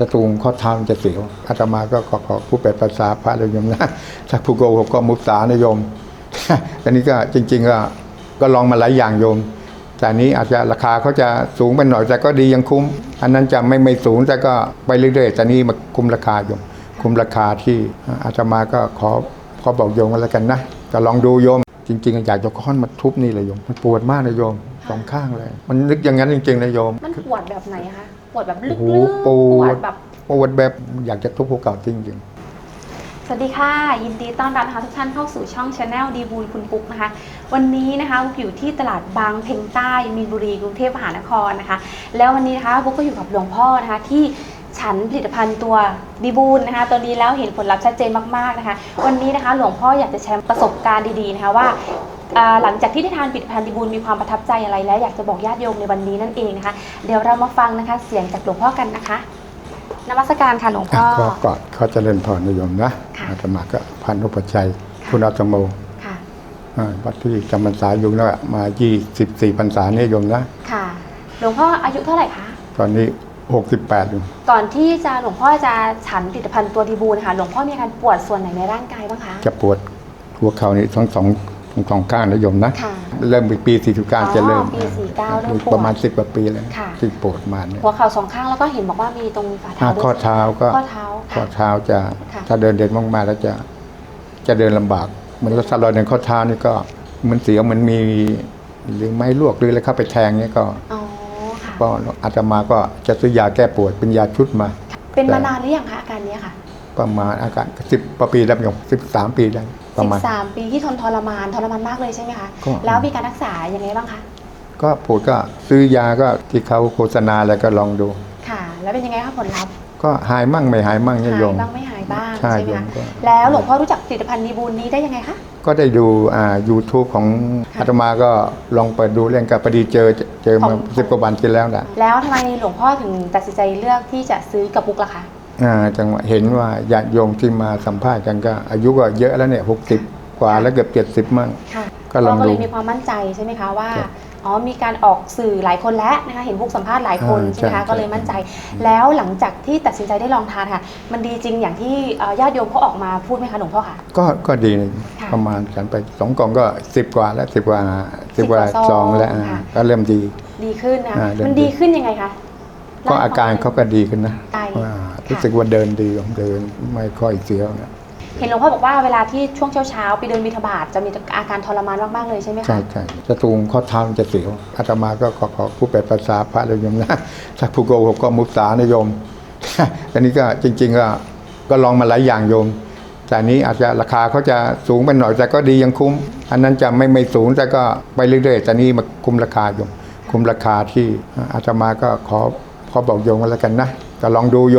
สตูงข้อเท้ามันจะเสียวอาตมาก็ขอขอผู้แปลภาษาพระเลยโยมนะถ้าผู้โกหกก็มุสานะโยมอันนี้ก็จริง ๆ ก็ก็ลองมาหลายอย่างโยม แต่อันนี้อาจจะราคาเขาจะสูงไปหน่อยแต่ก็ดียังคุ้ม อันนั้นจะไม่ไม่สูงแต่ก็ไปเรื่อยๆแต่นี้มาคุ้มราคาโยม คุ้มราคาที่อาตมาก็ขอขอบอกโยมกันแล้วกันนะก็ลองดูโยม จริงๆอยากจะค้อนมาทุบนี่เลยโยม มันปวดมากเลยโยมสองข้างเลย มันนึกอย่างนั้นจริงๆนะโยม มันปวดแบบไหนคะปวดแบบลึโอ้กโหๆปวดแบบปวดแบบอยากจะทุบภูเขาจริงสวัสดีค่ะ ยินดีต้อนรับนะคะทุกท่านเข้าสู่ช่องชาแนลดีบูลคุณปุ๊กนะคะ วันนี้นะคะบุ๊กอยู่ที่ตลาดบางเพ็งใต้มีนบุรีกรุงเทพมหานครนะคะ แล้ววันนี้นะคะบุ๊กก็อยู่กับหลวงพ่อนะคะที่ ฉันผลิตภัณฑ์ตัวดีบูลนะคะตัวนี้แล้วเห็นผลลัพธ์ชัดเจนมากๆนะคะ วันนี้นะคะหลวงพ่ออยากจะแชร์ประสบการณ์ดีๆนะคะว่าอ่าหลังจากที่ได้ทานผลิตภัณฑ์ดีบูลมีความประทับใจอะไรและอยากจะบอกญาติโยมในวันนี้นั่นเองนะคะเดี๋ยวเรามาฟังนะคะเสียงจากหลวงพ่อกันนะคะนมัสการค่ะหลวงๆอะพ่อก็กอดเขาเจะเล่นพรนะโยมนะค่ะอาตมาก็พันธุปชชัยคุณอาตโมค่ะอ่าวัดที่จำพรรษาอยู่แล้วมา 24พรรษาเนี่ยโยมนะ ค่ะ หลวงพ่ออายุเท่าไหร่คะ ตอนนี้ 68อยู่ก่อนที่จะหลวงพ่อจะฉันผลิตภัณฑ์ตัวดีบูนะคะหลวงพ่อมีอาการปวดส่วนไหนในร่างกายบ้างคะ จะปวดหัวเข่านี่ทั้งสองทั้งสองข้างนะโยมนะ ค่ะเริ่มปี49จะเริ่มปี49เริ่มปวดประมาณ 10กว่าปีแล้วค่ะ ที่ปวดมาเนี่ยหัวเข่าสองข้างแล้วก็เห็นบอกว่ามีตรงฝ่าอ่าเท้าด้วยข้อเท้าก็ข้อเท้าข้อค่ะ เท้าจะค่ะ ถ้าเดินเดินมากๆแล้วจะจะเดินลำบากเหมือนรถสลอยในข้อเท้านี่ก็เหมันเสียวเหมันมีหรือไม้ลวกหรืออะไรเข้าไปแทงเนี่ยก็ อ๋อค่ะ ก็อาตมาก็จะซื้อยาแก้ปวดเป็นยาชุดมา เป็นมานานหรือยังคะอาการเนี้ยค่ะ ประมาณอาการสิบปีแล้วโยมสิบสามปีได้ประมาณ13ปีที่ทนทรมานทรมานมากเลยใช่ไหมคะก็แล้วมีการรักษายังไงบ้างคะ ก็ปวดก็ซื้อยาก็ที่เขาโฆษณาอะไรก็ลองดู ค่ะ แล้วเป็นยังไงคะผลลัพธ์ ก็หายมั่งไม่หายมั่งเนี่ยหายโยมบ้างไม่หาย บ้างใช่ใช่ไหมโยมคะก็แล้วหลวงพ่อรู้จักผลิตภัณฑ์ดีบูลนี้ได้ยังไงคะก็ได้ดูอ่า YouTube ของค่ะอาตมาก็ลองเปิดดูเรื่องกับพอดีเจอเจอมาของสิบกว่าวันที่แล้วแหละแล้วทำไมหลวงพ่อถึงตัดสินใจเลือกที่จะซื้อกับบุกล่ะคะอ่าจังหวะเห็นว่าญาติโยมที่มาสัมภาษณ์กันก็อายุก็เยอะแล้วเนี่ยหกสิบกว่าแล้วเกือบเจ็ดสิบมั่งค่ะ ก็ลองเราก็ดูเลยมีความมั่นใจใช่ไหมคะว่าครับอ๋อมีการออกสื่อหลายคนแล้วนะคะเห็นบุกสัมภาษณ์หลายคนอ่าใช่ไหมคะใช่ก็เลยมั่นใจ แล้วหลังจากที่ตัดสินใจได้ลองทานค่ะ มันดีจริงอย่างที่เอ่อญาติโยมเขาออกมาพูดไหมคะหลวงพ่อค่ะ ก็ก็ดีนะค่ะประมาณฉันไปสองกล่องก็สิบกว่าแล้วสิบกว่าสิบกว่า10กว่าซซอองงแล้วอ่าค่ะ ก็เริ่มดี ดีขึ้นนะคะอ่าเริ่มมันดีขึ้นยังไงคะก็ล่ให้อาการฟังเขาก็ดีขึ้นนะใช่ว่ารู้สึกว่าเดินดีเดินไม่ค่อยเสียวนะ เห็นหลวงพ่อบอกว่าเวลาที่ช่วงเช้าๆไปเดินบิณฑบาตจะมีอาการทรมานมากๆเลยใช่ไหมคะใช่ใช่สตูงข้อเท้ามันจะเสียวอาตมาก็ขอขอผู้แปลภาษาพระเลยโยมนะถ้าผู้โกหกก็มุสานะโยมอันนี้ก็จริง ๆ ก็ก็ลองมาหลายอย่างโยม แต่นนี้อาจจะราคาเขาจะสูงไปหน่อยแต่ก็ดียังคุ้ม อันนั้นจะไม่ไม่สูงแต่ก็ไปเรื่อยๆแต่นี้มาคุ้มราคาโยม คุ้มราคาที่อาตมาก็ขอขอบอกโยมกันแล้วกันนะก็ลองดูโยม